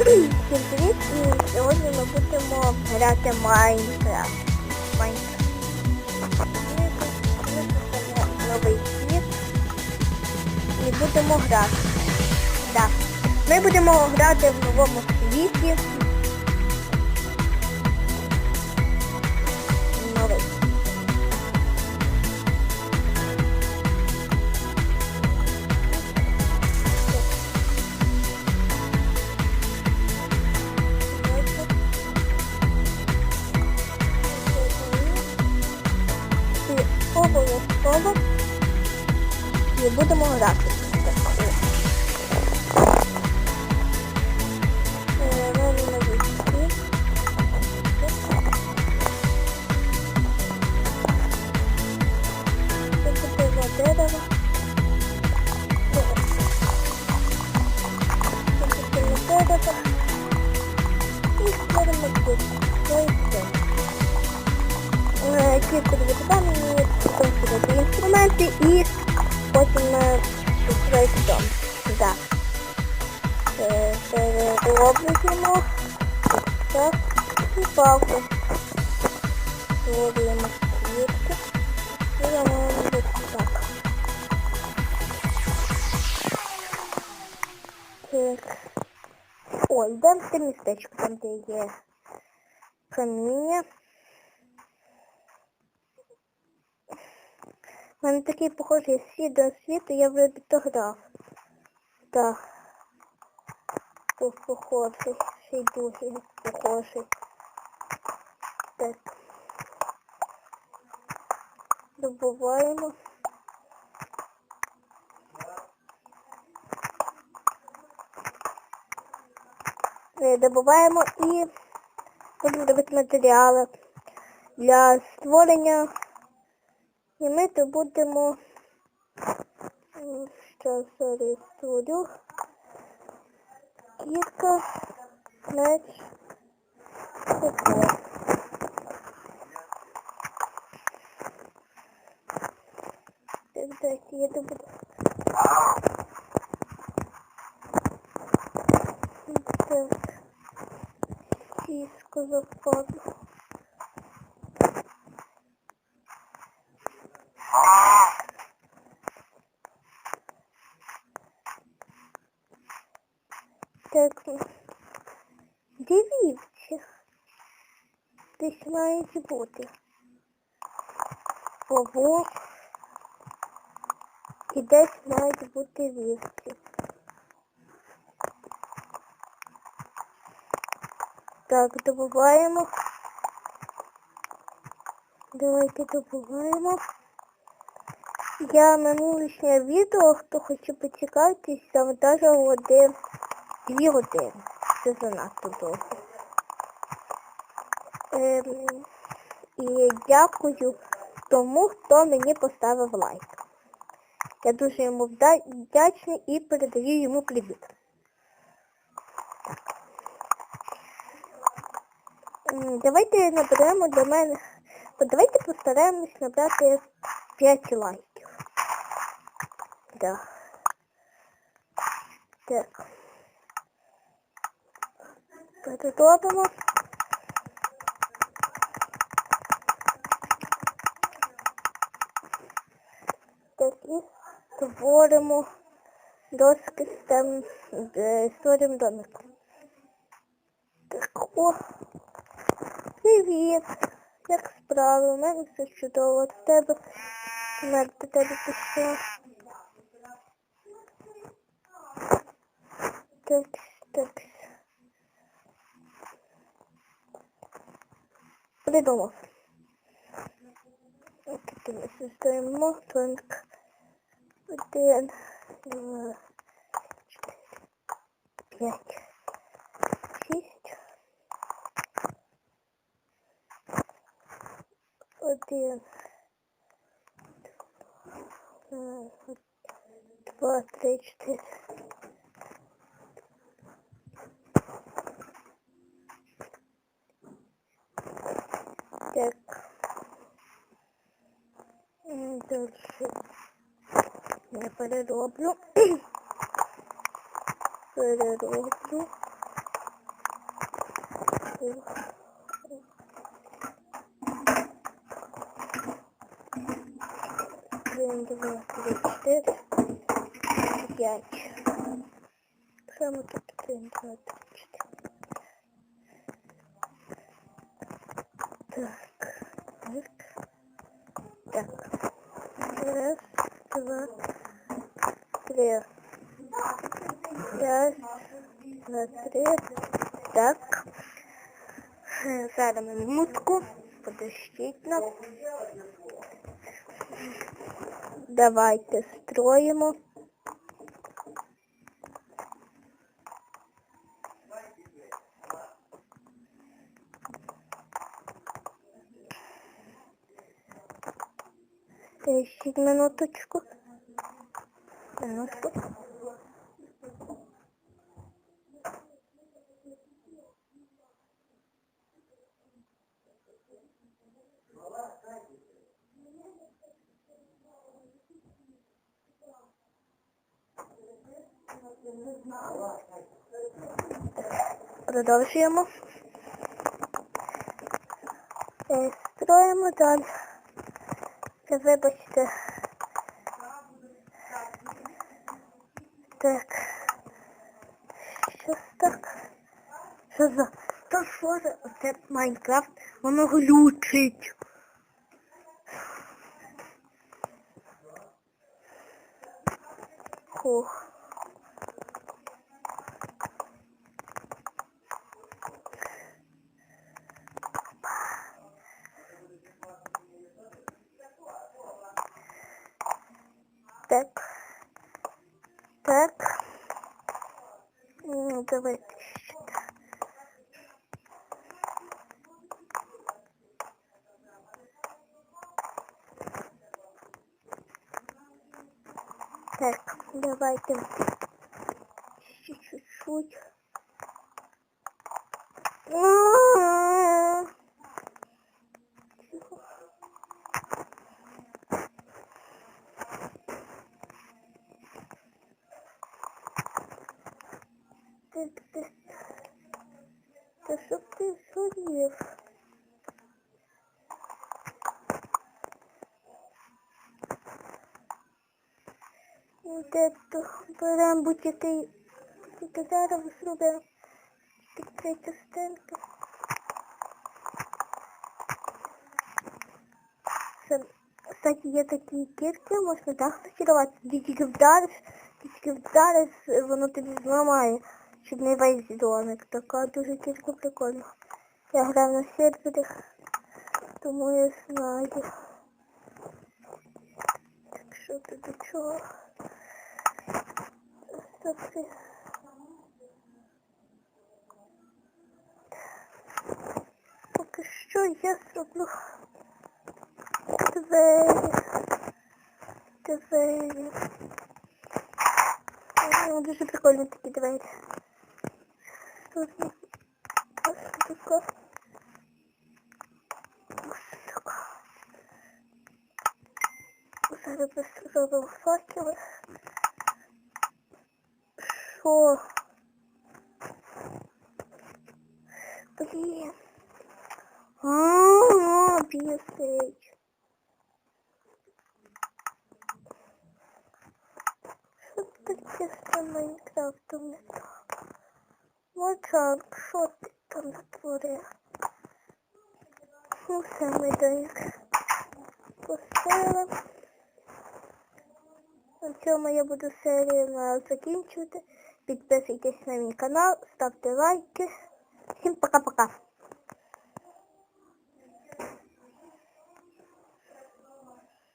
Всім привіт! І сьогодні ми будемо грати Майнкрафт. Майнкрафт. Новий світ і будемо грати. Да. Ми будемо грати в новому світі. Обов'язково і будемо грати. Е, Кілька випадання, конструкції інструменти і потім е, строїти дом. Да. Е, Перероблюємо. Так. І палку. Створюємо квітки. І воно буде так. Так. Ой, йдемо в те містечко, там де є каміння. Мене такий похожий світ світу, я вроде то грав. Так. Тут похожий, ще й дуже похожий. Так. Добуваємо. Е, Добуваємо і будемо робити матеріали для створення і ми то будемо м, зараз зареєструю. Кірка, меч, топор. Так, дайте, я добуду. Так. Сіску западу. Так, дивіться. Десь мають бути. Ого. І десь мають бути вівці. Так, добуваємо. Давайте добуваємо. Я минулишнє відео, хто хоче поцікавитись, завантажив один дві години. Це занадто довго. Ем, і дякую тому, хто мені поставив лайк. Я дуже йому вдячний і передаю йому привіт. Так. Давайте наберемо до мене. Давайте постараємось набрати 5 лайків. Да. Так. Переробимо. Так і створимо доски з тем, е, створимо домик. Так, о. Привіт. Як справи? У мене все чудово. В тебе навіть до тебе пішло. Так, так. Придумав. Таки ми создаємо тонк. Один, два, п'ять, шість. Один, два, три, чотири. Так. М, Дальше. Я перероблю. Перероблю. Один, два, три, чотири, п'ять. Що ми тут? Один, два, три, чотири. Так, так, так. Раз, два, три. Раз, два, три. Так. Задам минутку. Подождіть нас. Давайте строїмо. Ще минуточку. Минутку. Продовжуємо. Е, Строїмо далі. Вибачте. Так. Щось так. Що за? То що за? Оце Майнкрафт. Воно глючить. Хух. Так. Так. Ну, давайте ще так. Так, давайте ще чуть-чуть. А-а-а. Тихо. Ти, ти, та щоб ти згорів? Де то беремо будь-який зараз зробимо три частинки. Кстати, є такі кірки, можна так де тільки вдариш, тільки вдариш, воно тобі зламає, щоб не весь. Така дуже кірка прикольна. Я грав на серверах, тому я знаю. Так що ти до чого? Стоп. Поки що я зроблю двері. Двері. Дуже прикольні такі двері. Тут така. Ось така. Факели. Що? Блін. А, бісить. Що таке з Майнкрафтом не так? Мочанк, що ти там натворив? Ну ми доїк. Пустила. На цьому я буду серію закінчувати. Підписуйтесь на мій канал, ставте лайки. Всім пока-пока.